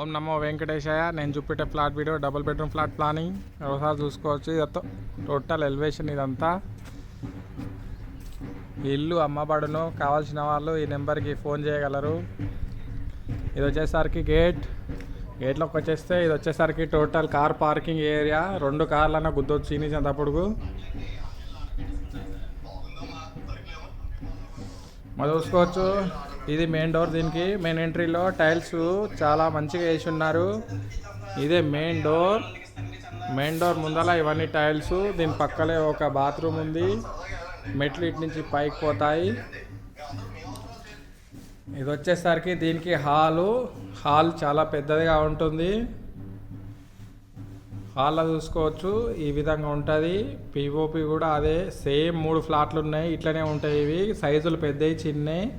ఓం నమో వెంకటేశాయ. నేను చూపెట్టే flat video double bedroom flat planning. ఒకసారి చూసుకోవచ్చు. ఇదంతా టోటల్ ఎలివేషన్ ఇదంతా. ఇల్లు అమ్మబడును. కావాల్సిన వాళ్ళు ఈ నెంబర్కి ఫోన్ చేయగలరు. ఇది వచ్చేసరికి గేట్. గేట్లోకి వచ్చేస్తే ఇది వచ్చేసరికి టోటల్ కార్ పార్కింగ్ ఏరియా. రెండు కార్లన్నా గుద్దొచ్చు చీనించేటప్పుడు మరి చూసుకోవచ్చు. ఇది మెయిన్ డోర్ దీనికి. మెయిన్ ఎంట్రీలో టైల్స్ చాలా మంచిగా వేసి ఉన్నారు. ఇదే మెయిన్ డోర్ మెయిన్ డోర్ ముందల ఇవన్నీ టైల్స్ దీని పక్కలే ఒక బాత్రూమ్ ఉంది. మెట్లు ఇటు నుంచి పైకి పోతాయి. ఇది వచ్చేసరికి దీనికి హాలు హాల్ చాలా పెద్దదిగా ఉంటుంది. హాల్లో చూసుకోవచ్చు. ఈ విధంగా ఉంటుంది. పిఓపి కూడా అదే. సేమ్ మూడు ఫ్లాట్లు ఉన్నాయి. ఇట్లనే ఉంటాయి ఇవి. సైజులు పెద్దవి చిన్నవి.